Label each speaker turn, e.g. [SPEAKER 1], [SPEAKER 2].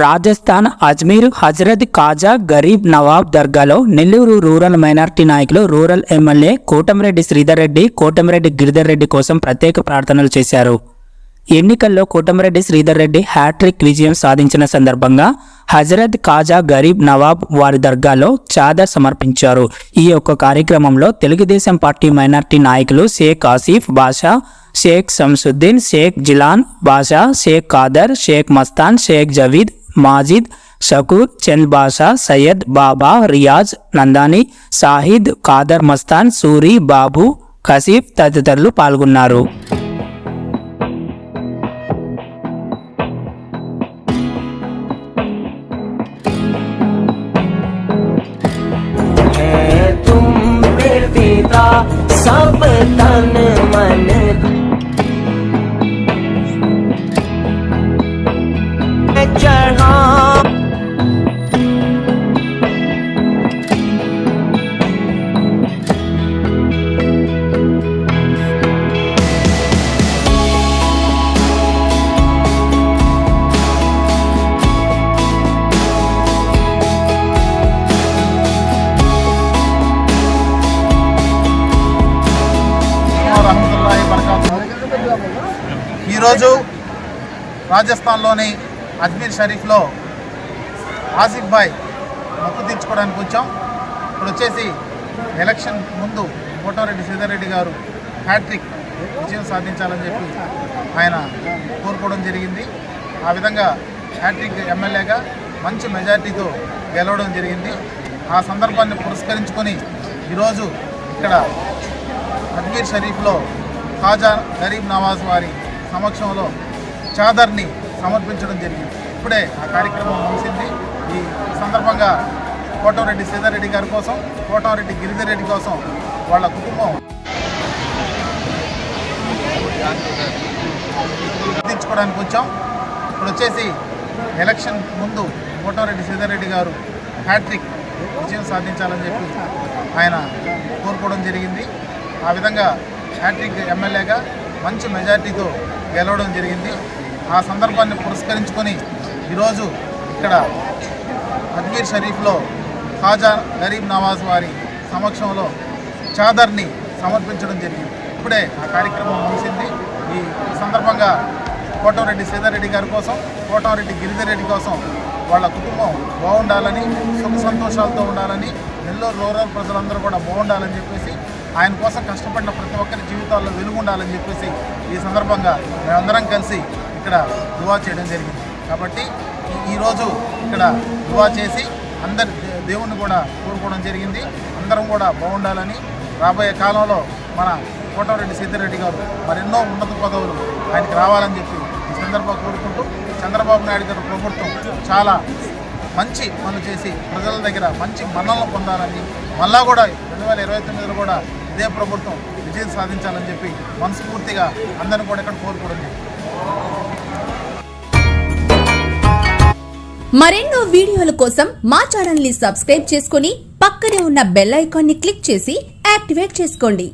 [SPEAKER 1] రాజస్థాన్ అజ్మీర్ హజరత్ ఖాజా గరీబ్ నవాబ్ దర్గాలో Nellore rural minority నాయకులు rural MLA Kotamreddy Sridhar Reddy Kotamreddy Giridhar Reddy కోసం ప్రత్యేక ప్రార్థనలు చేశారు. ఎన్నికల్లో కోటమిరెడ్డి శ్రీధర్ రెడ్డి హ్యాట్రిక్ విజయం సాధించిన సందర్భంగా హజరత్ ఖాజా గరీబ్ నవాబ్ వారి దర్గాలో చాదర్ సమర్పించారు. ఈ యొక్క కార్యక్రమంలో తెలుగుదేశం పార్టీ మైనార్టీ నాయకులు షేక్ ఆసిఫ్ బాషా షేక్ సమ్సుద్దీన్ షేక్ జిలాన్ బాషా షేక్ ఖాదర్ షేక్ మస్తాన్ షేక్ జవీద్ మాజిద్ షకూర్ చంద్ బాషా సయ్యద్ బాబా రియాజ్ నందాని సాహిద్ ఖాదర్ మస్తాన్ సూరి బాబు కసీఫ్ తదితరులు పాల్గొన్నారు
[SPEAKER 2] है तुम पे फिदा सब तन मन चढ़ा
[SPEAKER 3] ఈరోజు రాజస్థాన్లోని అజ్మీర్ షరీఫ్లో ఆసిఫ్ భాయ్ మొక్కు తీర్చుకోవడానికి వచ్చాం. ఇప్పుడు వచ్చేసి ఎలక్షన్ ముందు కోటారెడ్డి శ్రీధర్ గారు హ్యాట్రిక్ విజయం సాధించాలని చెప్పి ఆయన కోరుకోవడం జరిగింది. ఆ విధంగా హ్యాట్రిక్ ఎమ్మెల్యేగా మంచి మెజార్టీతో గెలవడం జరిగింది. ఆ సందర్భాన్ని పురస్కరించుకొని ఈరోజు ఇక్కడ అజ్మీర్ షరీఫ్లో ఖాజా గరీబ్ నవాజ్ వారి సమక్షంలో చాదర్ని సమర్పించడం జరిగింది. ఇప్పుడే ఆ కార్యక్రమం ముగిసింది. ఈ సందర్భంగా కోటంరెడ్డి సీతారెడ్డి గారి కోసం కోటంరెడ్డి గిరిధర్ రెడ్డి కోసం వాళ్ళ కుటుంబం గుర్తించుకోవడానికి వచ్చాం. ఇప్పుడు వచ్చేసి ఎలక్షన్ ముందు కోటంరెడ్డి సీతారెడ్డి గారు హ్యాట్రిక్ విజయం సాధించాలని చెప్పి ఆయన కోరుకోవడం జరిగింది. ఆ విధంగా హ్యాట్రిక్ ఎమ్మెల్యేగా మంచి మెజార్టీతో గెలవడం జరిగింది. ఆ సందర్భాన్ని పురస్కరించుకొని ఈరోజు ఇక్కడ అజ్మీర్ షరీఫ్లో ఖాజా గరీబ్ నవాజ్ వారి సమక్షంలో చాదర్ని సమర్పించడం జరిగింది. ఇప్పుడే ఆ కార్యక్రమం ముగిసింది. ఈ సందర్భంగా కోటంరెడ్డి సీతారెడ్డి గారి కోసం కోటంరెడ్డి గిరిధర్ రెడ్డి కోసం వాళ్ళ కుటుంబం బాగుండాలని సుఖ సంతోషాలతో ఉండాలని నెల్లూరు రూరల్ ప్రజలందరూ కూడా బాగుండాలని చెప్పేసి ఆయన కోసం కష్టపడిన ప్రతి ఒక్కరి జీవితాల్లో వెలుగు ఉండాలని చెప్పేసి ఈ సందర్భంగా మేమందరం కలిసి ఇక్కడ దువా చేయడం జరిగింది. కాబట్టి ఈరోజు ఇక్కడ దువా చేసి అందరి దేవుణ్ణి కూడా కోరుకోవడం జరిగింది. అందరం కూడా బాగుండాలని రాబోయే కాలంలో మన కోటమిరెడ్డి సిద్ధిరెడ్డి గారు మరెన్నో ఉన్నత పదవులు ఆయనకి రావాలని చెప్పి ఈ సందర్భంగా కోరుకుంటూ చంద్రబాబు నాయుడు గారి ప్రభుత్వం చాలా మంచి పనులు చేసి ప్రజల దగ్గర మంచి మన్నలను పొందాలని మళ్ళా కూడా రెండు వేల ఇరవై తొమ్మిదిలో కూడా ఇదే ప్రభుత్వం విజయం సాధించాలని చెప్పి మనస్ఫూర్తిగా అందరిని కూడా ఇక్కడ కోరుకోవడం
[SPEAKER 4] మరెన్నో వీడియోల కోసం మా ఛానల్ని సబ్స్క్రైబ్ చేసుకుని పక్కనే ఉన్న బెల్ ఐకాన్ని క్లిక్ చేసి యాక్టివేట్ చేసుకోండి.